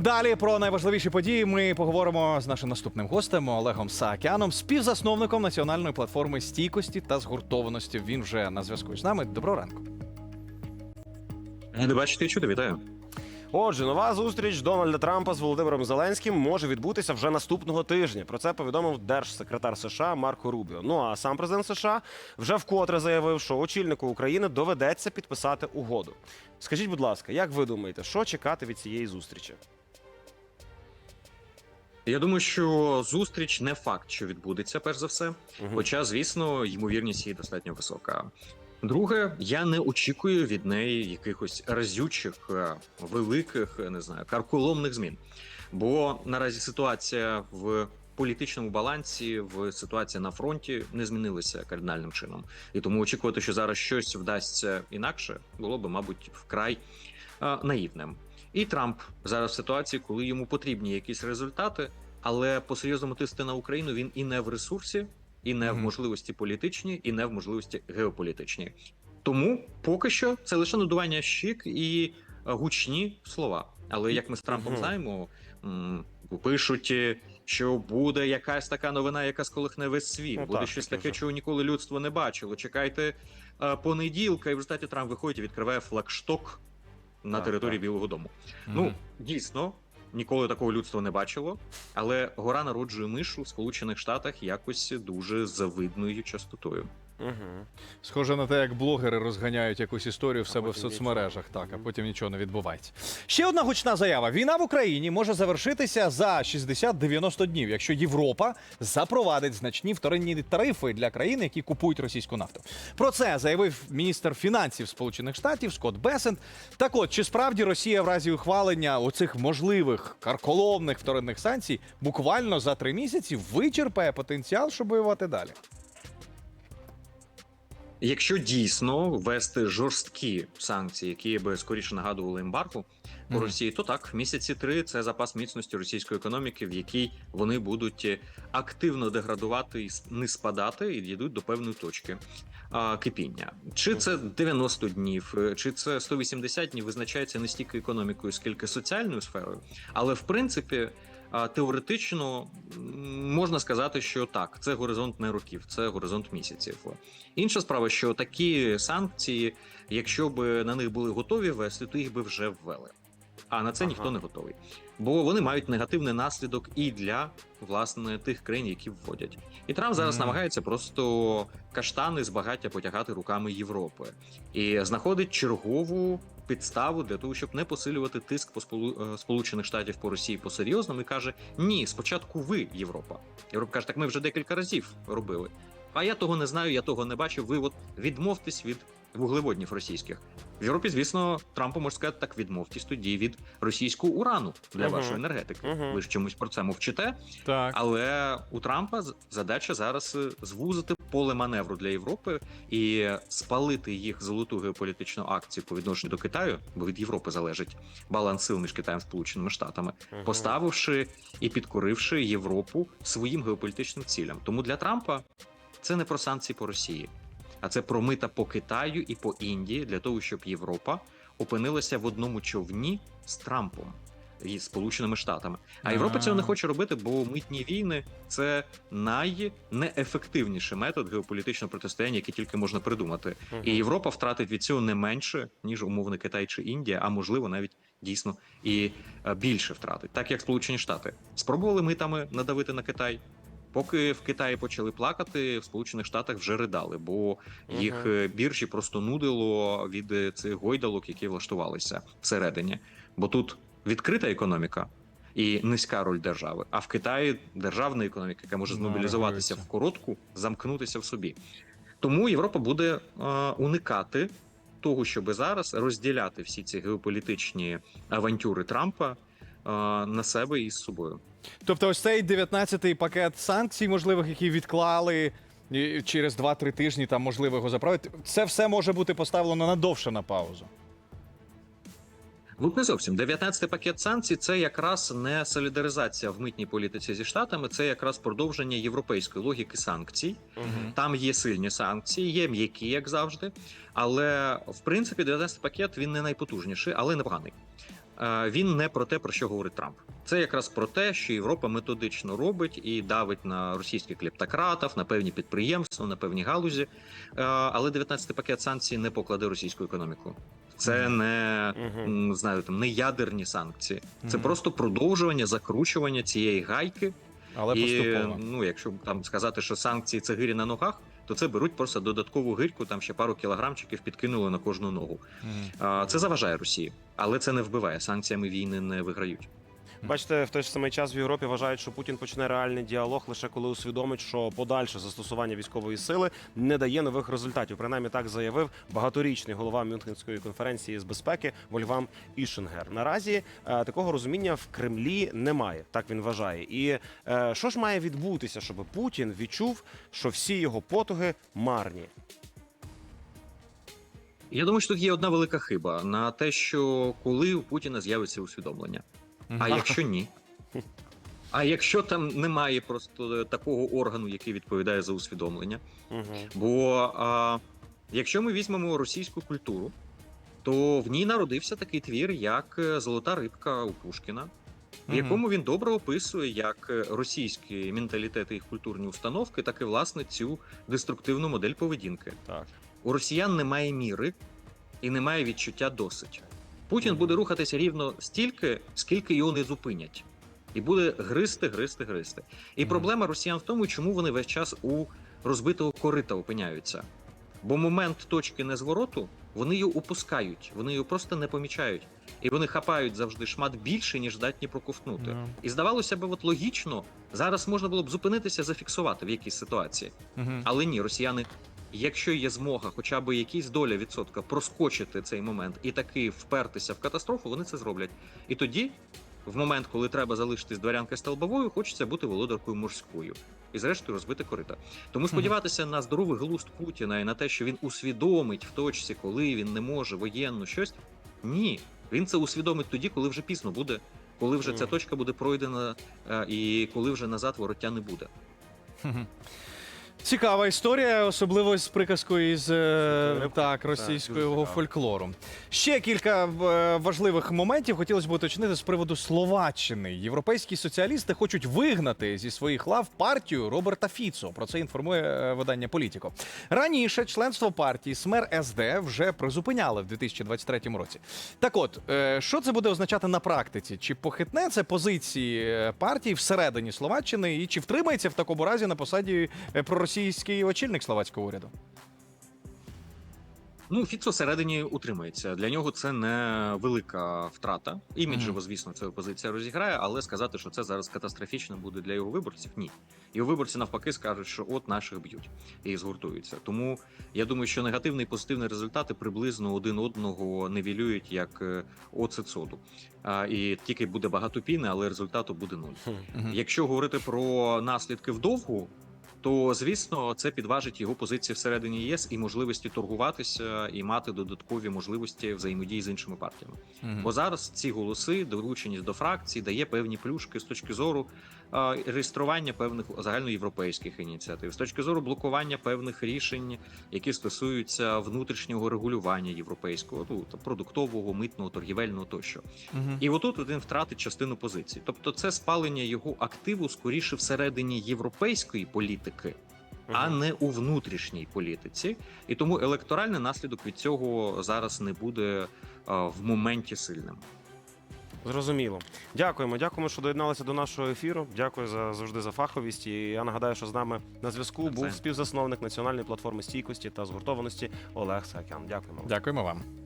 Далі про найважливіші події ми поговоримо з нашим наступним гостем Олегом Саакяном, співзасновником національної платформи стійкості та згуртованості. Він вже на зв'язку з нами. Доброго ранку. Не бачите чути, вітаю. Отже, нова зустріч Дональда Трампа з Володимиром Зеленським може відбутися вже наступного тижня. Про це повідомив держсекретар США Марко Рубіо. Ну а сам президент США вже вкотре заявив, що очільнику України доведеться підписати угоду. Скажіть, будь ласка, як ви думаєте, що чекати від цієї зустрічі? Я думаю, що зустріч не факт, що відбудеться, перш за все. Хоча, звісно, ймовірність її достатньо висока. Друге, я не очікую від неї якихось разючих, е, великих, е, не знаю, карколомних змін. Бо наразі ситуація в політичному балансі, в ситуації на фронті не змінилася кардинальним чином. І тому очікувати, що зараз щось вдасться інакше, було би, мабуть, вкрай е, наївним. І Трамп зараз в ситуації, коли йому потрібні якісь результати, але по серйозному тисти на Україну він і не в ресурсі, і не в можливості політичній, і не в можливості геополітичній. Тому поки що це лише надування щік і е, гучні слова. Але як ми з Трампом знаємо, пишуть, е, що буде якась така новина, яка сколихне весь світ. Ну, буде так, щось таке таке, вже. чого ніколи людство не бачило. Чекайте е, понеділка, і в результаті Трамп виходить і відкриває флагшток на Так, території так. Білого Дому. Ну дійсно. Ніколи такого людство не бачило, але гора народжує мишу в Сполучених Штатах якось дуже завидною частотою. Угу. Схоже на те, як блогери розганяють якусь історію в себе в соцмережах, так, а потім нічого не відбувається. Ще одна гучна заява: війна в Україні може завершитися за 60-90 днів, якщо Європа запровадить значні вторинні тарифи для країн, які купують російську нафту. Про це заявив міністр фінансів Сполучених Штатів Скотт Бесент. Так от, чи справді Росія в разі ухвалення оцих можливих карколомних вторинних санкцій буквально за три місяці вичерпає потенціал, щоб воювати далі? Якщо дійсно ввести жорсткі санкції, які би скоріше нагадували ембарго по Мгм. Росії, то так місяці три це запас міцності російської економіки, в якій вони будуть е, активно деградувати і не спадати і дійдуть до певної точки а, кипіння. Чи це 90 днів, е, чи це 180 днів визначається не стільки економікою, скільки соціальною сферою, але в принципі. Теоретично можна сказати, що так, це горизонт не років, це горизонт місяців. Інша справа, що такі санкції, якщо б на них були готові вести, то їх би вже ввели. А на це Ага. ніхто не готовий. Бо вони мають негативний наслідок і для власне тих країн, які вводять. І Трамп зараз Мгм. намагається просто каштани з багаття потягати руками Європи і знаходить чергову підставу для того, щоб не посилювати тиск по Сполу- е, Сполучених Штатів по Росії по серйозному і каже: Ні, спочатку ви, Європа. Європа каже, так ми вже декілька разів робили. А я того не знаю, я того не бачив. Ви от відмовтесь від вуглеводнів російських. В Європі, звісно, Трампу може сказати, так відмовтесь тоді від російського урану для Мгм. вашої енергетики. Мгм. Ви ж чомусь про це мовчите. Так. Але у Трампа задача зараз е, звузити поле маневру для Європи і спалити їх золоту геополітичну акцію по відношенню до Китаю, бо від Європи залежить баланс сил між Китаєм і Сполученими Штатами, поставивши і підкоривши Європу своїм геополітичним цілям. Тому для Трампа це не про санкції по Росії, а це про мита по Китаю і по Індії для того, щоб Європа опинилася в одному човні з Трампом і Сполученими Штатами. А Європа цього не хоче робити, бо митні війни це найнеефективніший метод геополітичного протистояння, який тільки можна придумати. І Європа втратить від цього не менше ніж умовний Китай чи Індія, а можливо навіть дійсно і е, більше втратить, так як Сполучені Штати спробували митами надавити на Китай. Поки в Китаї почали плакати, в Сполучених Штатах вже ридали, бо їх е, біржі просто нудило від е, цих гойдалок, які влаштувалися всередині. Бо тут відкрита економіка і низька роль держави. А в Китаї державна економіка, яка може змобілізуватися в коротку, замкнутися в собі. Тому Європа буде е, уникати того, щоб зараз розділяти всі ці геополітичні авантюри Трампа е, на себе і з собою. Тобто, ось цей 19-й пакет санкцій, можливих, які відклали і через 2-3 тижні, там можливо його заправити. Це все може бути поставлено надовше на паузу. Вот не зовсім 19-й пакет санкцій це якраз не солідаризація в митній політиці зі штатами, це якраз продовження європейської логіки санкцій. Там є сильні санкції, є м'які, як завжди. Але в принципі, 19-й пакет він не найпотужніший, але непоганий. Е, він не про те, про що говорить Трамп. Це якраз про те, що Європа методично робить і давить на російських клептократів, на певні підприємства, на певні галузі. Е, Але 19-й пакет санкцій не покладе російську економіку. Це не знаю, там не ядерні санкції. Це просто продовжування закручування цієї гайки. Але і поступово. ну, якщо там сказати, що санкції це гирі на ногах, то це беруть просто додаткову гирьку, там ще пару кілограмчиків підкинули на кожну ногу. Це заважає Росії, але це не вбиває. Санкціями війни не виграють. Бачите, в той ж самий час в Європі вважають, що Путін почне реальний діалог лише коли усвідомить, що подальше застосування військової сили не дає нових результатів. Принаймні так заявив багаторічний голова Мюнхенської конференції з безпеки Вольфгам Ішенгер. Наразі е, такого розуміння в Кремлі немає. Так він вважає. І е, що ж має відбутися, щоб Путін відчув, що всі його потуги марні? Я думаю, що тут є одна велика хиба на те, що коли у Путіна з'явиться усвідомлення. А якщо ні? А якщо там немає просто такого органу, який відповідає за усвідомлення? Бо а, якщо ми візьмемо російську культуру, то в ній народився такий твір, як е, Золота рибка у Пушкіна, в якому він добре описує як е, російські менталітети і культурні установки, так і власне цю деструктивну модель поведінки. Так. У росіян немає міри і немає відчуття досить. Путін буде рухатися рівно стільки, скільки його не зупинять. І буде гристи, гристи, гристи. І проблема росіян в тому, чому вони весь час у розбитого корита опиняються. Бо момент точки незвороту вони його упускають, вони його просто не помічають. І вони хапають завжди шмат більше, ніж здатні проковтнути. Ну. І здавалося б, от логічно, зараз можна було б зупинитися, зафіксувати в якійсь ситуації. Мгм. Але ні, росіяни, якщо є змога, хоча б якісь доля відсотка проскочити цей момент і таки впертися в катастрофу, вони це зроблять. І тоді, в момент, коли треба залишитись дворянкою столбовою, хочеться бути володаркою морською. І зрештою розбити корита. Тому сподіватися на здоровий глузд Путіна і на те, що він усвідомить в точці, коли він не може воєнно щось. Ні, він це усвідомить тоді, коли вже пізно буде, коли вже ця точка буде пройдена, е, і коли вже назад вороття не буде. Цікава історія, особливо з приказкою із е, так, Так, дуже фольклору. Ще кілька е, важливих моментів хотілося б уточнити з приводу Словаччини. Європейські соціалісти хочуть вигнати зі своїх лав партію Роберта Фіцо. Про це інформує е, видання Політіко. Раніше членство партії Смер СД вже призупиняли в 2023 році. Так от, е, що це буде означати на практиці? Чи похитне це позиції е, партії всередині Словаччини, і чи втримається в такому разі на посаді е, проросійський очільник словацького уряду? Ну, Фіцо всередині утримається. Для нього це не велика втрата. Іміджево, звісно, це опозиція розіграє, але сказати, що це зараз катастрофічно буде для його виборців, ні. Його виборці навпаки скажуть, що от наших б'ють і згуртуються. Тому я думаю, що негативний і позитивний результати приблизно один одного невілюють як е, оцет соду. А, і тільки буде багато піни, але результату буде нуль. Якщо говорити про наслідки вдовгу, то звісно це підважить його позиції всередині ЄС і можливості торгуватися і мати додаткові можливості взаємодії з іншими партіями. Бо зараз ці голоси, долученість до фракцій, дає певні плюшки з точки зору реєстрування певних загальноєвропейських ініціатив, з точки зору блокування певних рішень, які стосуються внутрішнього регулювання європейського, ну продуктового, митного, торгівельного тощо. Мгм. І отут він втратить частину позицій. Тобто, це спалення його активу скоріше всередині європейської політики, а не у внутрішній політиці. І тому електоральний наслідок від цього зараз не буде а, в моменті сильним. Зрозуміло. Дякуємо. Дякуємо, що доєдналися до нашого ефіру. Дякую за завжди за фаховість. І я нагадаю, що з нами на зв'язку був співзасновник національної платформи стійкості та згуртованості Олег Сакян. Дякуємо. Дякуємо вам.